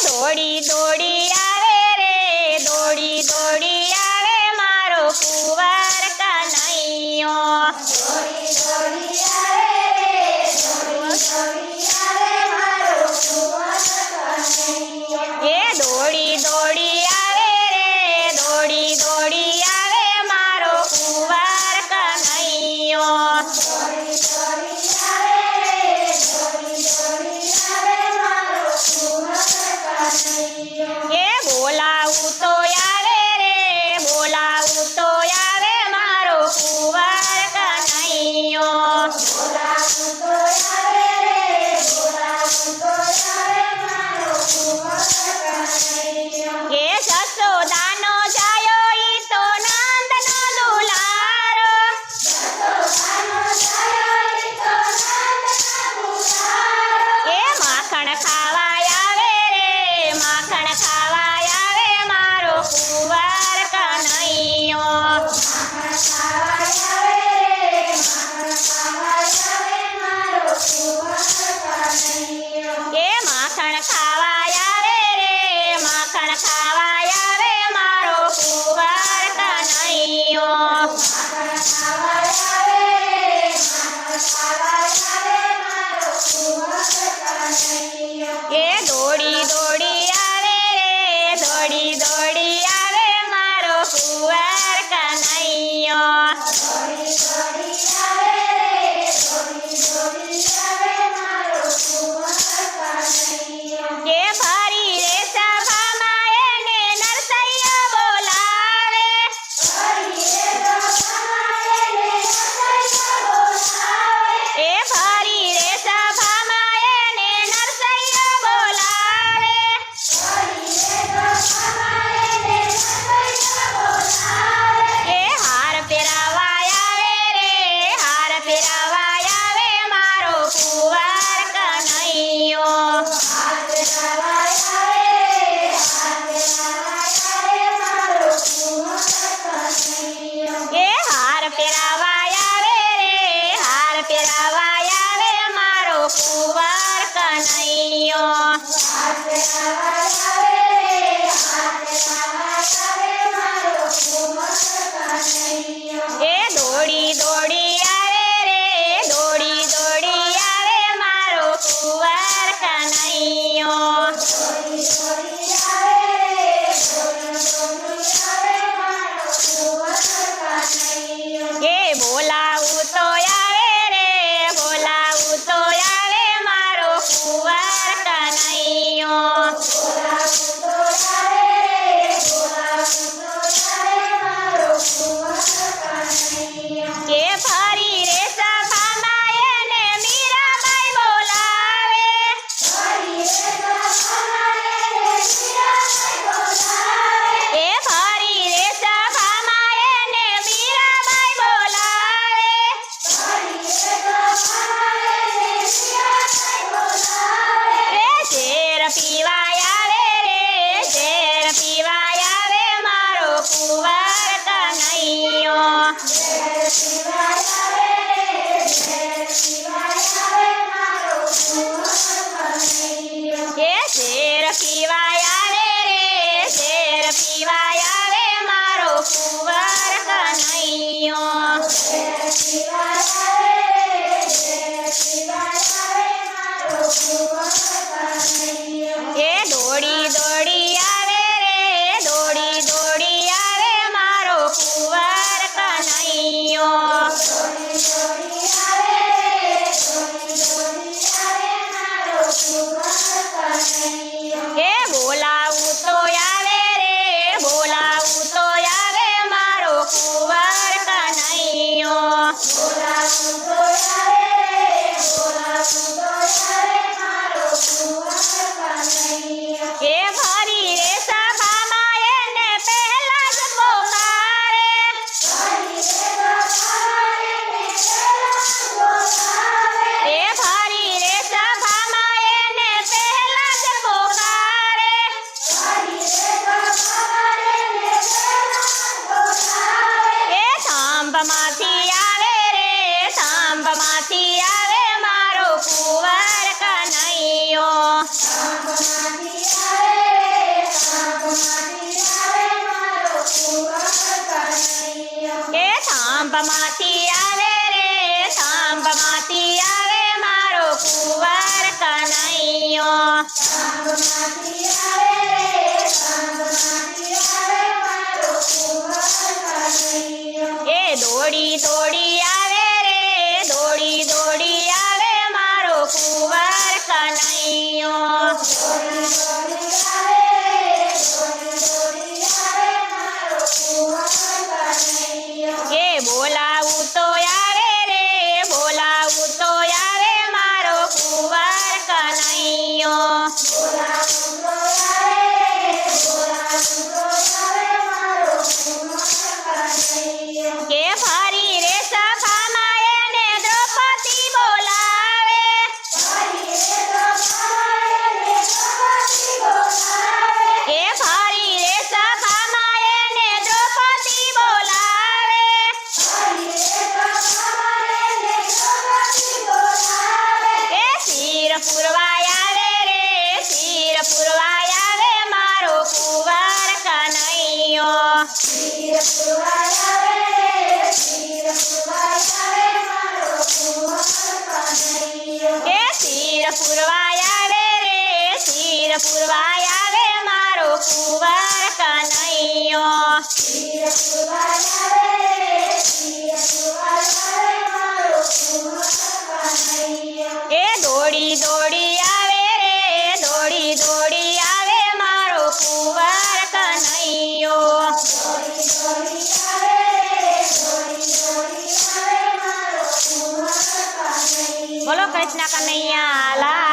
દોડી દોડી હાર આવે મારો કુંવર કનૈયો. 希望 સાંભમાંથી આવે રે સાંભમાંથી આવે મારો કુંવર કનૈયો. સાંભમાંથી આવે Yes, કૃષ્ણ કનૈયા